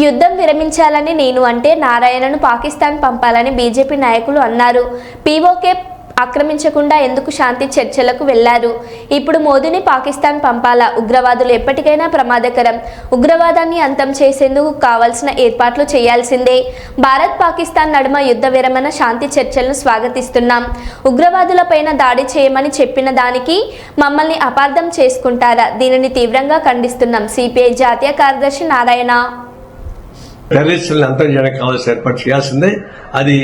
యుద్ధం విరమించాలని నేను అంటే నారాయణను పాకిస్తాన్ పంపాలని బీజేపీ నాయకులు అన్నారు. పీఓకే ఆక్రమించకుండా ఎందుకు శాంతి చర్చలకు వెళ్ళారు? ఇప్పుడు మోదీని పాకిస్తాన్ పంపాలా? ఉగ్రవాదులు ఎప్పటికైనా ప్రమాదకరం. ఉగ్రవాదాన్ని అంతం చేసేందుకు కావాల్సిన ఏర్పాట్లు చేయాల్సిందే. భారత్ పాకిస్తాన్ నడుమ యుద్ధ విరమణ శాంతి చర్చలను స్వాగతిస్తున్నాం. ఉగ్రవాదులపైన దాడి చేయమని చెప్పిన దానికి మమ్మల్ని అపార్థం చేసుకుంటారా? దీనిని తీవ్రంగా ఖండిస్తున్నాం. సిపిఐ జాతీయ కార్యదర్శి నారాయణ. టెర్రరిస్టులను అంతం చేయడానికి కావాల్సిన ఏర్పాటు చేయాల్సిందే. అది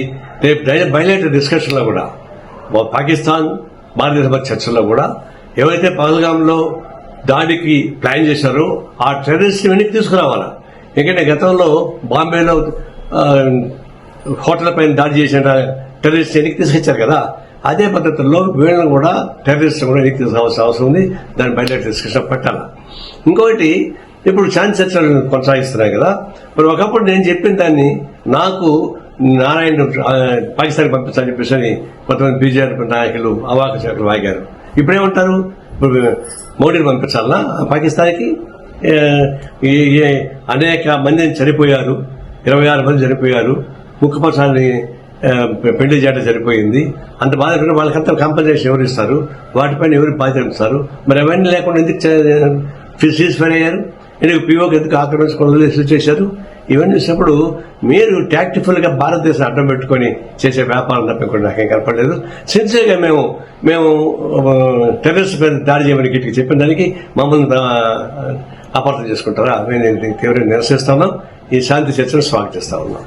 రేపు బయలుదేరే డిస్కషన్లో కూడా పాకిస్తాన్ భారతదేశ చర్చల్లో కూడా ఏవైతే పహల్గాంలో దాడికి ప్లాన్ చేశారో ఆ టెర్రరిస్ట్ వెనక్కి తీసుకురావాలా? ఎందుకంటే గతంలో బాంబేలో హోటల్ పైన దాడి చేసిన టెర్రరిస్ట్ వెనక్కి తీసుకొచ్చారు కదా. అదే పద్ధతిలో వీళ్ళని కూడా టెర్రరిస్ట్ కూడా వెనక్కి తీసుకోవాల్సిన అవసరం ఉంది. దాన్ని బయట డిస్కషన్ పెట్టాలి? ఇంకొకటి ఇప్పుడు శాంతి చర్చలు కొనసాగిస్తున్నాయి కదా. మరి ఒకప్పుడు నేను చెప్పిన దాన్ని నాకు నారాయణ పాకిస్తాన్ పంపించాలని చెప్పేసి అని కొంతమంది బీజేపీ నాయకులు అవాక శాఖలు వాగారు. ఇప్పుడేమంటారు ఇప్పుడు మోడీని పంపించాలనా? పాకిస్తాన్కి? ఈ- అనేక మంది చనిపోయారు. ఇరవై ఆరు మంది చనిపోయారు. ముఖ్యపక్షాన్ని పెళ్ళి చేయడం సరిపోయింది అంత బాధపడిన వాళ్ళకంతా కాంపన్సేషన్ ఎవరు ఇస్తారు? వాటిపైన ఎవరు బాధ్యత ఇస్తారు మరి అవన్నీ లేకుండా ఎందుకు సీజ్ ఫైర్ అయ్యారు? ఎందుకు పీఓకి ఎందుకు ఆక్రమించుకోవాలని వదిలేసి చేశారు? ఇవన్నీ చూసినప్పుడు మీరు టాక్టిఫుల్గా భారతదేశం అడ్డం పెట్టుకొని చేసే వ్యాపారం తప్ప ఇంకోటి నాకేం కనపడలేదు. సిన్సియర్గా మేము మేము టెర్రస్ పైన దాడి చేయమని గిట్టికి చెప్పిన దానికి మమ్మల్ని అపార్థం చేసుకుంటారా? మేము తీవ్రంగా నిరసిస్తున్నాం ఈ శాంతి చర్చను స్వాగతిస్తా ఉన్నాం.